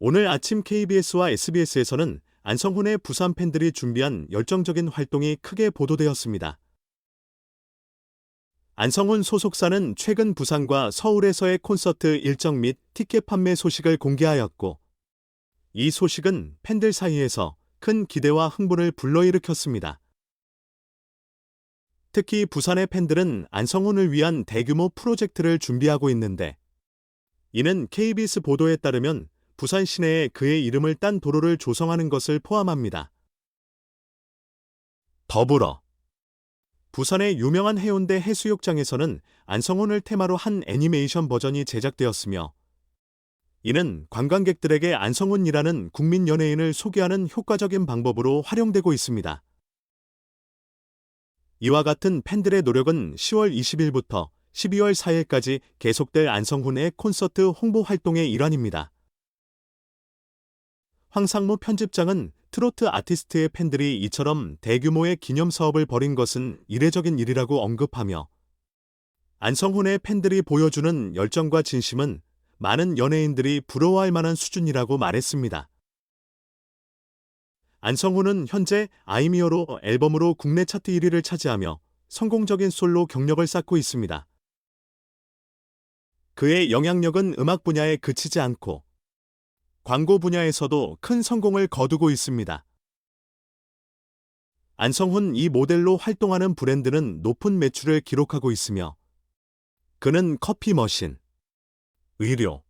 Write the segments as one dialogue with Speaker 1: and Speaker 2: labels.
Speaker 1: 오늘 아침 KBS와 SBS에서는 안성훈의 부산 팬들이 준비한 열정적인 활동이 크게 보도되었습니다. 안성훈 소속사는 최근 부산과 서울에서의 콘서트 일정 및 티켓 판매 소식을 공개하였고, 이 소식은 팬들 사이에서 큰 기대와 흥분을 불러일으켰습니다. 특히 부산의 팬들은 안성훈을 위한 대규모 프로젝트를 준비하고 있는데, 이는 KBS 보도에 따르면 부산 시내에 그의 이름을 딴 도로를 조성하는 것을 포함합니다. 더불어 부산의 유명한 해운대 해수욕장에서는 안성훈을 테마로 한 애니메이션 버전이 제작되었으며 이는 관광객들에게 안성훈이라는 국민 연예인을 소개하는 효과적인 방법으로 활용되고 있습니다. 이와 같은 팬들의 노력은 10월 20일부터 12월 4일까지 계속될 안성훈의 콘서트 홍보 활동의 일환입니다. 황상무 편집장은 트로트 아티스트의 팬들이 이처럼 대규모의 기념 사업을 벌인 것은 이례적인 일이라고 언급하며 안성훈의 팬들이 보여주는 열정과 진심은 많은 연예인들이 부러워할 만한 수준이라고 말했습니다. 안성훈은 현재 아이미어로 앨범으로 국내 차트 1위를 차지하며 성공적인 솔로 경력을 쌓고 있습니다. 그의 영향력은 음악 분야에 그치지 않고 광고 분야에서도 큰 성공을 거두고 있습니다. 안성훈 이 모델로 활동하는 브랜드는 높은 매출을 기록하고 있으며 그는 커피 머신, 의료,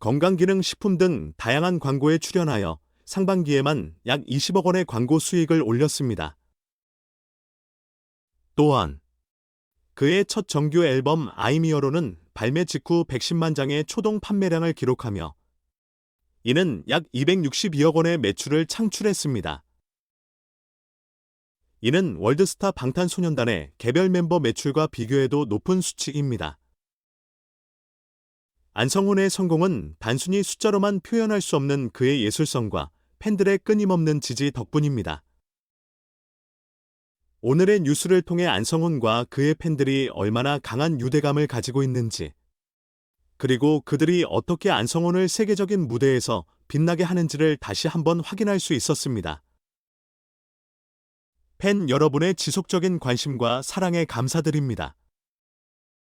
Speaker 1: 건강기능식품 등 다양한 광고에 출연하여 상반기에만 약 20억 원의 광고 수익을 올렸습니다. 또한 그의 첫 정규 앨범 아이미어로는 발매 직후 110만 장의 초동 판매량을 기록하며 이는 약 262억 원의 매출을 창출했습니다. 이는 월드스타 방탄소년단의 개별 멤버 매출과 비교해도 높은 수치입니다. 안성훈의 성공은 단순히 숫자로만 표현할 수 없는 그의 예술성과 팬들의 끊임없는 지지 덕분입니다. 오늘의 뉴스를 통해 안성훈과 그의 팬들이 얼마나 강한 유대감을 가지고 있는지, 그리고 그들이 어떻게 안성훈을 세계적인 무대에서 빛나게 하는지를 다시 한번 확인할 수 있었습니다. 팬 여러분의 지속적인 관심과 사랑에 감사드립니다.